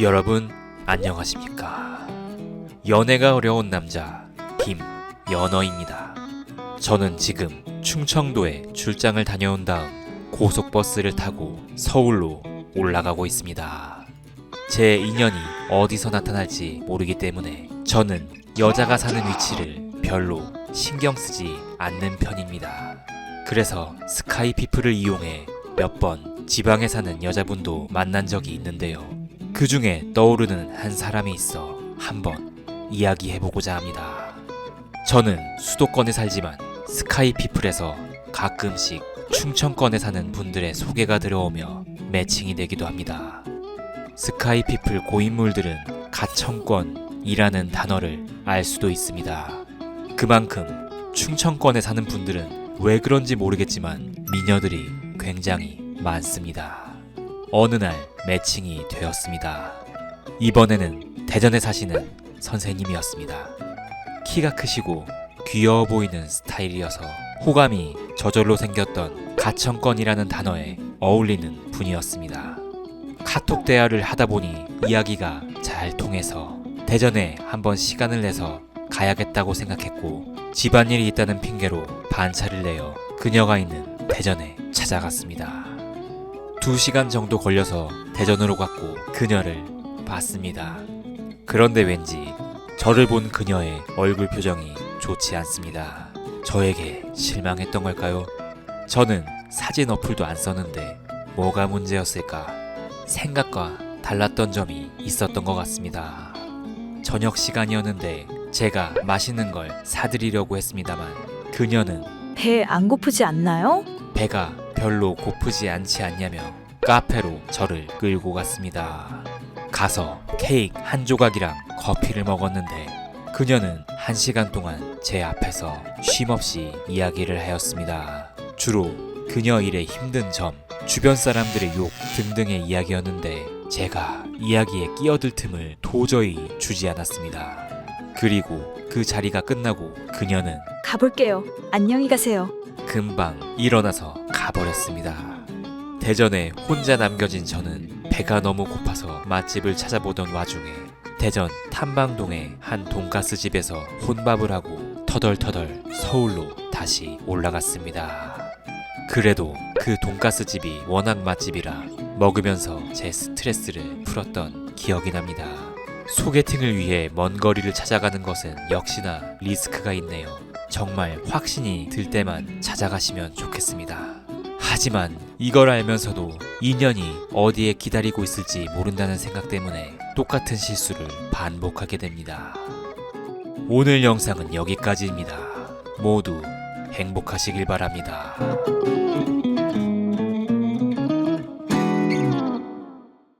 여러분 안녕하십니까? 연애가 어려운 남자 김연어입니다. 저는 지금 충청도에 출장을 다녀온 다음 고속버스를 타고 서울로 올라가고 있습니다. 제 인연이 어디서 나타날지 모르기 때문에 저는 여자가 사는 위치를 별로 신경 쓰지 않는 편입니다. 그래서 스카이피플을 이용해 몇 번 지방에 사는 여자분도 만난 적이 있는데요. 그 중에 떠오르는 한 사람이 있어 한번 이야기해보고자 합니다. 저는 수도권에 살지만 스카이피플에서 가끔씩 충청권에 사는 분들의 소개가 들어오며 매칭이 되기도 합니다. 스카이피플 고인물들은 가청권이라는 단어를 알 수도 있습니다. 그만큼 충청권에 사는 분들은 왜 그런지 모르겠지만 미녀들이 굉장히 많습니다. 어느 날 매칭이 되었습니다. 이번에는 대전에 사시는 선생님이었습니다. 키가 크시고 귀여워 보이는 스타일이어서 호감이 저절로 생겼던 가청권이라는 단어에 어울리는 분이었습니다. 카톡 대화를 하다 보니 이야기가 잘 통해서 대전에 한번 시간을 내서 가야겠다고 생각했고 집안일이 있다는 핑계로 반차를 내어 그녀가 있는 대전에 찾아갔습니다. 두 시간 정도 걸려서 대전으로 갔고 그녀를 봤습니다. 그런데 왠지 저를 본 그녀의 얼굴 표정이 좋지 않습니다. 저에게 실망했던 걸까요? 저는 사진 어플도 안 썼는데 뭐가 문제였을까? 생각과 달랐던 점이 있었던 것 같습니다. 저녁 시간이었는데 제가 맛있는 걸 사드리려고 했습니다만 그녀는 배 안 고프지 않나요? 배가 별로 고프지 않지 않냐며 카페로 저를 끌고 갔습니다. 가서 케이크 한 조각이랑 커피를 먹었는데 그녀는 한 시간 동안 제 앞에서 쉼없이 이야기를 하였습니다. 주로 그녀 일의 힘든 점, 주변 사람들의 욕 등등의 이야기였는데 제가 이야기에 끼어들 틈을 도저히 주지 않았습니다. 그리고 그 자리가 끝나고 그녀는 가볼게요. 안녕히 가세요. 금방 일어나서 가버렸습니다. 대전에 혼자 남겨진 저는 배가 너무 고파서 맛집을 찾아보던 와중에 대전 탐방동의 한 돈가스 집에서 혼밥을 하고 터덜터덜 서울로 다시 올라갔습니다. 그래도 그 돈가스 집이 워낙 맛집이라 먹으면서 제 스트레스를 풀었던 기억이 납니다. 소개팅을 위해 먼 거리를 찾아가는 것은 역시나 리스크가 있네요. 정말 확신이 들 때만 찾아가시면 좋겠습니다. 하지만 이걸 알면서도 인연이 어디에 기다리고 있을지 모른다는 생각 때문에 똑같은 실수를 반복하게 됩니다. 오늘 영상은 여기까지입니다. 모두 행복하시길 바랍니다.